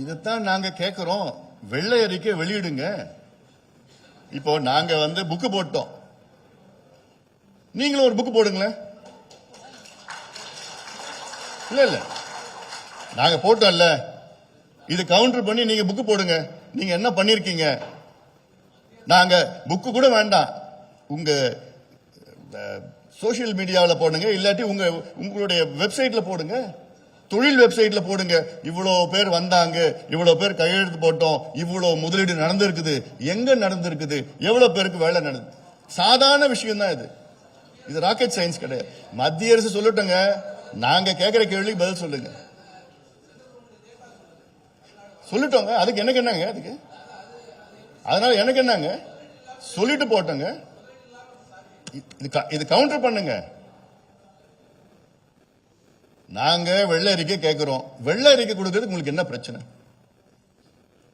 இதைத்தான் நாங்க கேட்கிறோம் வெள்ளை அறிக்கை வெளியிடுங்க. இப்போ நாங்க வந்து புக்கு போட்டோம். நீங்களும் ஒரு புக்கு போடுங்களேன். இல்ல இல்ல. நாங்க போட்டோம்ல. இது கவுண்டர் பண்ணி நீங்க புக்கு போடுங்க. நீங்க என்ன பண்ணிருக்கீங்க? நாங்க புக்கு கூட வேண்டாம். உங்க சோஷியல் மீடியாவில் போடுங்க. இல்லாட்டி உங்க உங்களுடைய வெப்சைட்ல போடுங்க. தொழில் வெப்சைட்ல போடுங்க. இவ்வளோ பேர் வந்தாங்க இவ்வளோ பேர் கையெழுத்து போட்டோம் இவ்வளோ முதலீடு நடந்திருக்குது. எங்க நடந்திருக்குது? எவ்வளவு பேருக்கு வேலை நடந்து? சாதாரண விஷயம் தான் இது. இது ராக்கெட் சயின்ஸ் கிடையாது. மத்திய அரசு சொல்லட்டுங்க. நாங்க கேட்கிற கேள்வி பதில் சொல்லுங்க. சொல்லிட்டோங்க. அதுக்கு எனக்கு என்னங்க? அதுக்கு? அதனால எனக்கு என்னங்க? சொல்லிட்டு போட்டோங்க. இது க- இது கவுண்டர் பண்ணுங்க. நாங்க வெள்ளை அறிக்கை கேட்கிறோம் வெள்ளை அறிக்கை கொடுக்கறதுக்கு உங்களுக்கு என்ன பிரச்சனை?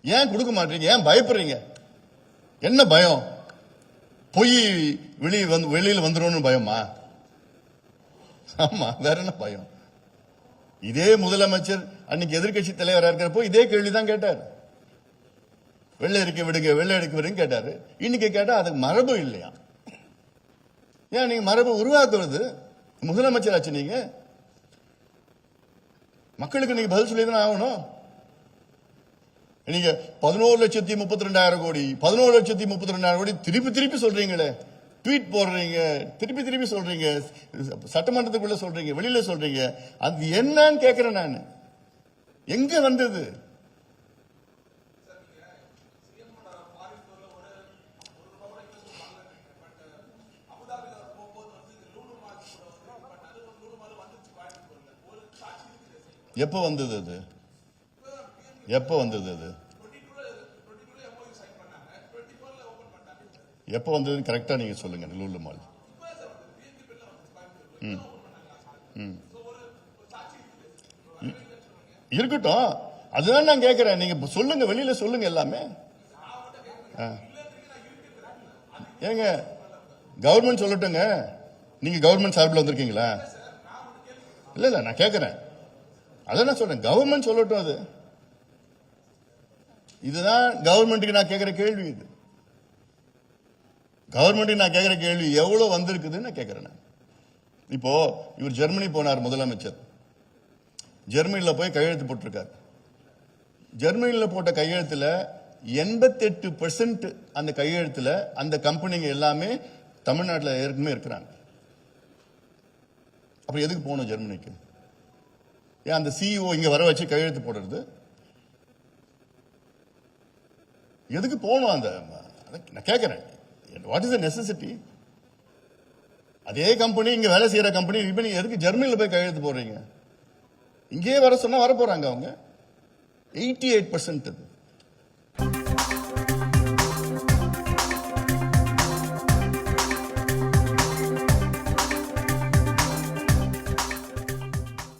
ஏன் கொடுக்க மாட்டீங்க? ஏன் பயப்படுறீங்க? என்ன பயம்? பொய் வெளியே வந்து வெளியில் வந்துடும் பயமா? ஆமா வேற என்ன பயம்? இதே முதலமைச்சர் அன்னைக்கு எதிர்க்கட்சி தலைவராக இருக்கிறப்போ இதே கேள்வி தான் கேட்டார். வெள்ளை அறிக்கை விடுங்க வெள்ளை அறிக்கை விடுங்க கேட்டாரு. இன்னைக்கு கேட்டா அதுக்கு மரபு இல்லையா? ஏன் நீங்க மரபு உருவாக்குறது? முதலமைச்சர் ஆச்சு நீங்க. மக்களுக்கு நீங்க பதில் சொல்லி தானே ஆகணும்? நீங்க பதினோரு லட்சத்தி முப்பத்தி ரெண்டாயிரம் கோடி பதினோரு லட்சத்தி முப்பத்தி ரெண்டாயிரம் கோடி திருப்பி திருப்பி சொல்றீங்களே. ட்வீட் போடுறீங்க திருப்பி திருப்பி சொல்றீங்க சட்டமன்றத்துக்குள்ள சொல்றீங்க வெளியில சொல்றீங்க. அது என்னன்னு கேட்கிறேன் நான். எங்க வந்தது? எப்போ வந்தது அது? எப்போ வந்தது அது? எப்போ வந்ததுன்னு கரெக்டாக நீங்கள் சொல்லுங்க லூலு மால் ம். ம். இருக்கட்டும். அதுதான் நான் கேட்குறேன் நீங்கள் சொல்லுங்க வெளியில் சொல்லுங்க எல்லாமே. ஆ. ஏங்க கவர்மெண்ட் சொல்லட்டுங்க. நீங்கள் கவர்மெண்ட் சார்பில் வந்திருக்கீங்களா? இல்லை இல்லை நான் கேட்குறேன் அதான் நான் சொல்றேன். கவர்மெண்ட் சொல்லட்டும் அது. இதுதான் கவர்மெண்ட்டுக்கு நான் கேட்கிற கேள்வி இது. கவர்மெண்ட்டுக்கு நான் கேட்கிற கேள்வி எவ்வளவு வந்திருக்குதுன்னு நான் கேட்கிறேன் நான். இப்போ இவர் ஜெர்மனி போனார் முதலமைச்சர். ஜெர்மனியில் போய் கையெழுத்து போட்டிருக்காரு. ஜெர்மனியில் போட்ட கையெழுத்தில் எண்பத்தெட்டு பெர்சன்ட் அந்த கையெழுத்தில் அந்த கம்பெனிங்க எல்லாமே தமிழ்நாட்டில் ஏற்கனவே இருக்கிறாங்க. அப்புறம் எதுக்கு போகணும் ஜெர்மனிக்கு? அந்த சிஇஓ இங்க வர வச்சு கையெழுத்து போடுறது? எதுக்கு போகணும் அந்த அதான் நான் கேட்கறேன். வாட் இஸ் த நெசசிட்டி அதே கம்பெனி இங்க வேலை செய்யற கம்பெனி இப்ப நீங்க எதுக்கு ஜெர்மனில போய் கையெழுத்து போடுறீங்க? இங்கேயே வர சொன்னா வர போறாங்க அவங்க. Eighty eight percent